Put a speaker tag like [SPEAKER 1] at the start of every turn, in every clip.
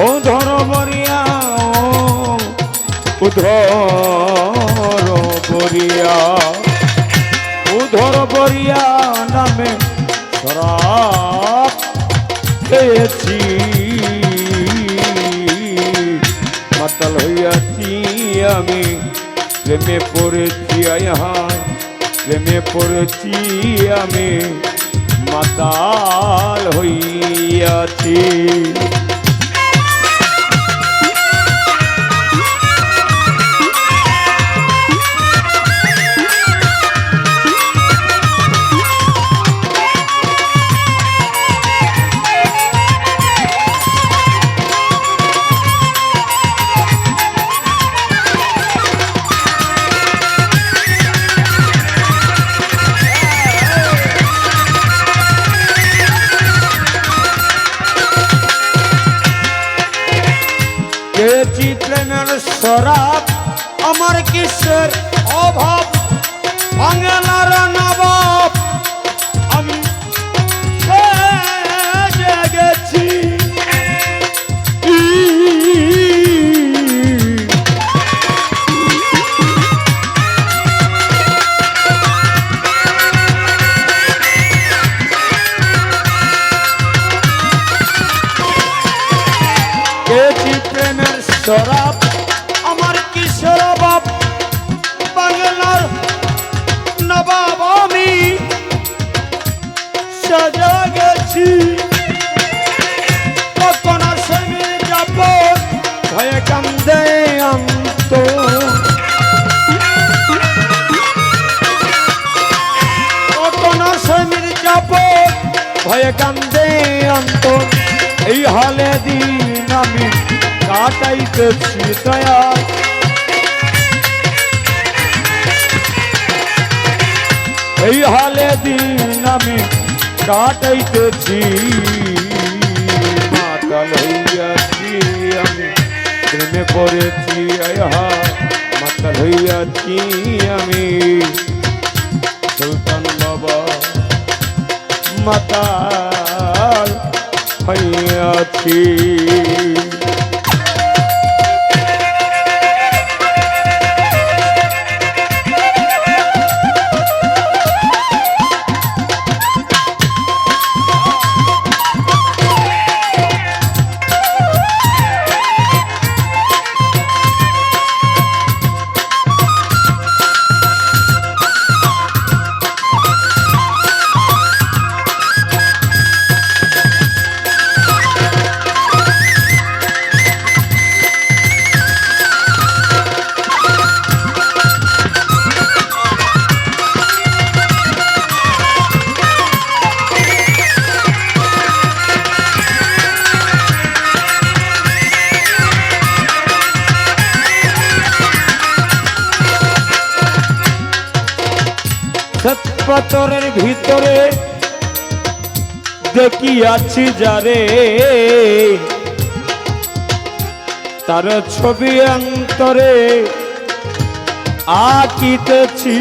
[SPEAKER 1] ও ধর বরিয়া উধর বরিয়া উধর বরিয়া নামে শরাব খেয়েছি মাতাল হইয়াছি আমি, প্রেমে পড়েছি আহার প্রেমে পড়েছি আমি, মাতাল হইয়াছি। প্রেমের শরাব আমার কিসের অভাব? বাংলার নবাব। আমি গেছি। পেয়েছি আসবে যাব ভয়ে কান্দে অন্ত এই হালে দিন আমি কাটাইতেছি দয়া। এই হালে দিন আমি কাটাইতেছি। মাতাল হইয়াছি আমি, প্রেমে পড়েছি আহা মাতাল হইয়াছি আমি। সুলতান মাতাল হইয়াছি। ভিতরে দেখিয়াছি যারে। তার ছবি অন্তরে আঁকিতেছি।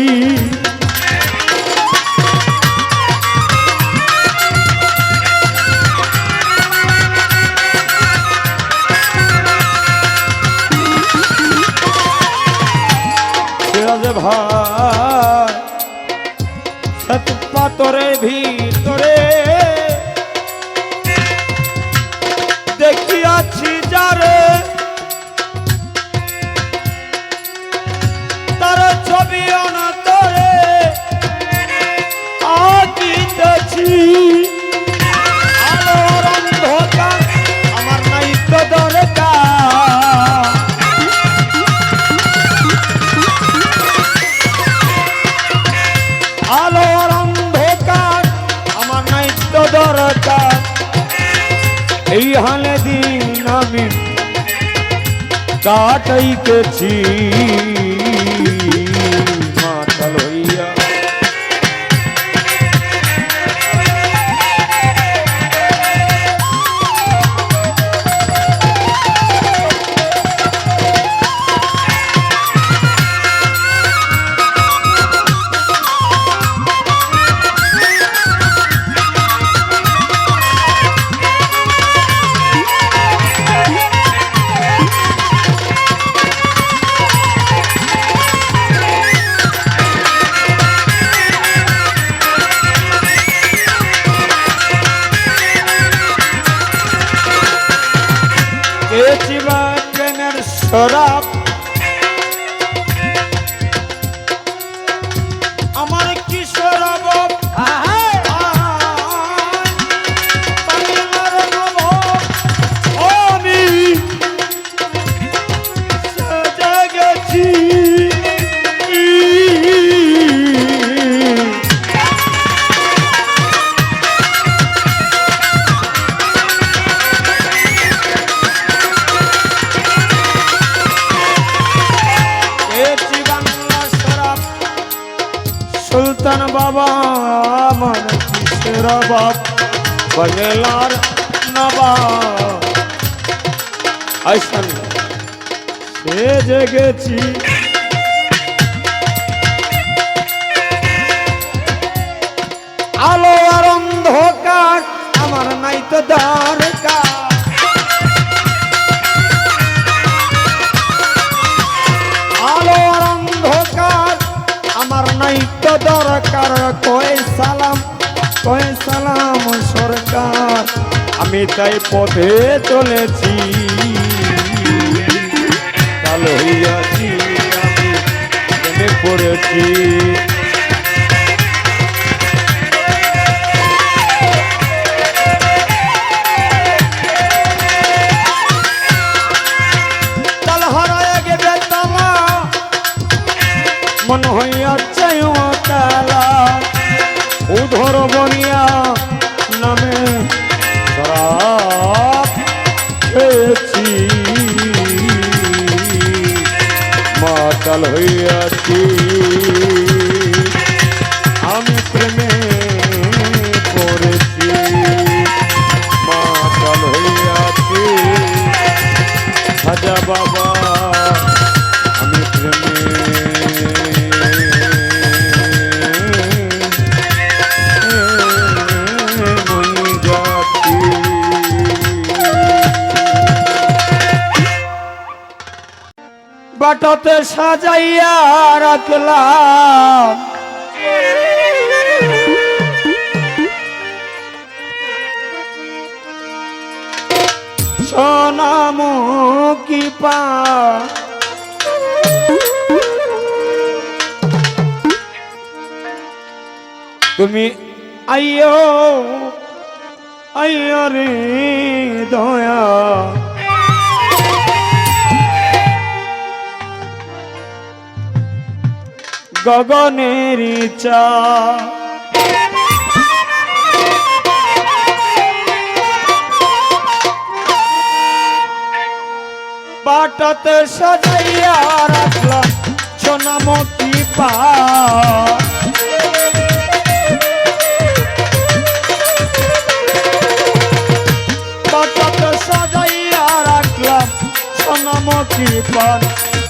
[SPEAKER 1] ভাই। সৎপাতরের ভিতরে। এই হালে দিন আমি কাটাইতেছি। কিসের বাপ বগলার নবাব। আইসান সে জেগেছি আলো আর অন্ধকার, আমার নাই তো দরকার আলো আর অন্ধকার, আমার নাই তো দরকার কয় সালাম? কয় সালাম সরকার আমি তাই পথে চলেছি। কালো হইয়াছি আমি পড়েছি। মন হইয়াছে বনিয়া নামে শরাব খেয়েছি মাতাল হইয়াছি। বাটাতে সাজাইয়া রাখলাম। সোনামুখী পা। তুমি আইয়ো আইয়ো রে দয়া। গগনের চা। বাটাতে সাজাইয়া রাখলাম সোনামতি পা।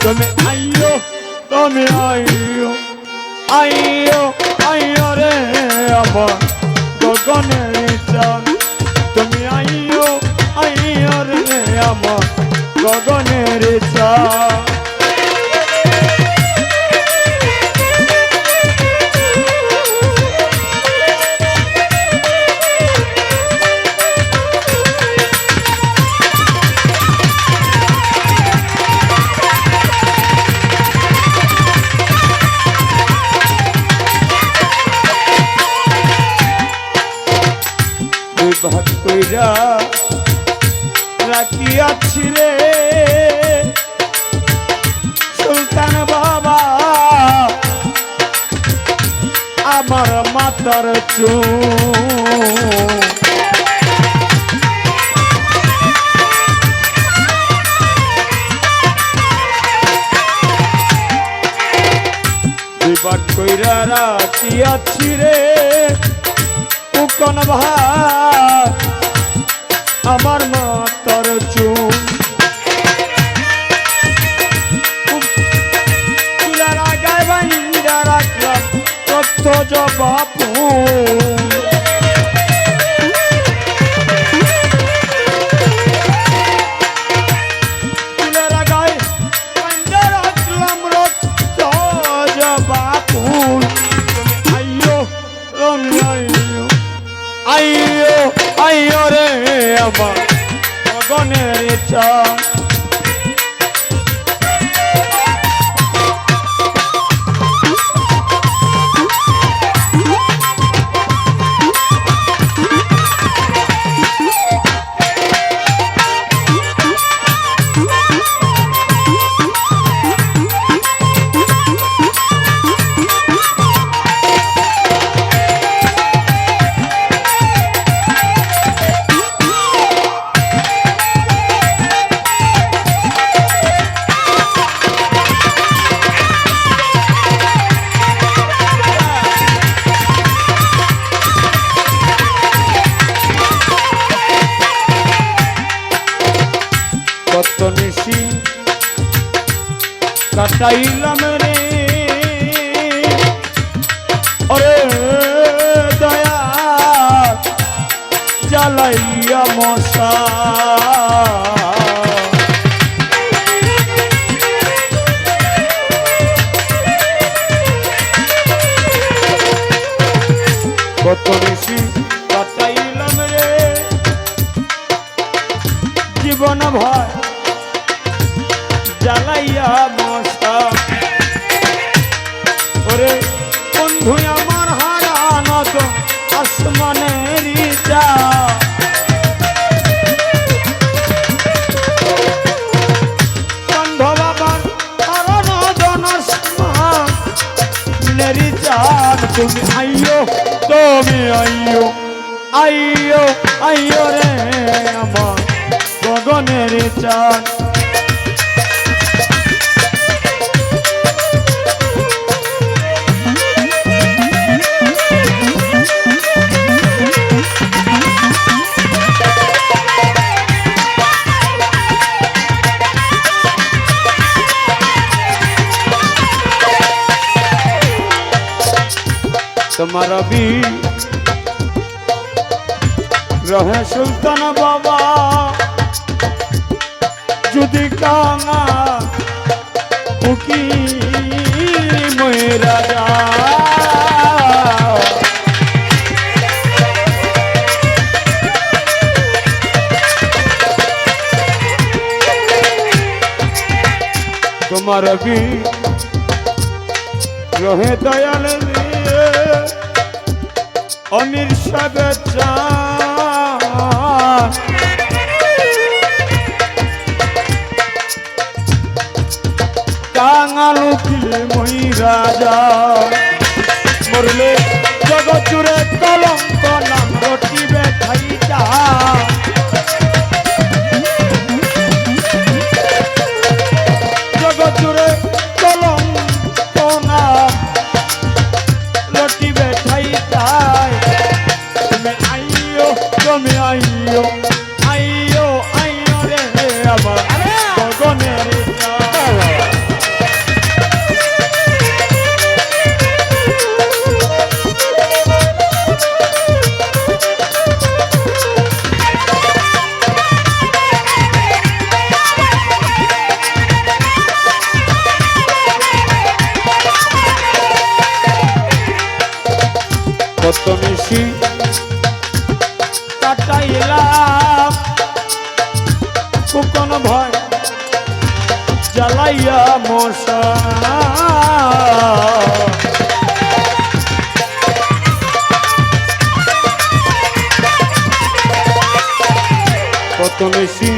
[SPEAKER 1] তুমি আইয়ো তুমি আইয়ো। আইয়ো আইও রে আমার গগনের চান। তুমি আইও আইও রে আমার গগনের চান। কইরা রাখিয়াছি রে। সুলতান বাবা আমার মাতার চু বিভাগ কইরা রাখিয়াছি রে উকন ভাই। আমার মাতার চুন চুলার আগায় বাইন্দা রাখলাম তথ্য জবাব কাটাইলাম আইয়ো রে আমার গগনের চান তোমার বি রহে সুলতান বাবা। যদি কাঙা উকি ময়রা তোমার বি রহে দয়াল দিয়ে অমির সাবে চান রাজা। মরলে জগৎ জুড়ে কলঙ্ক নাম রটিবে খাইটা জগৎ জুড়ে কলঙ্ক নাম রটিবে খাইটায় তুমি আইয়ো তুমি আইয়ো আইয়ো আইয়ো রে আবার গগনের কাটাইলাম। কুকন ভয় জ্বালাইয়া মশা। কত মিশি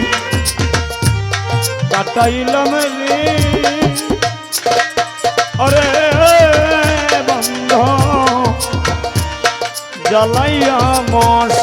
[SPEAKER 1] কাটাইলাম রে। অরে বন্ধ জ্বালাইয়া মশা।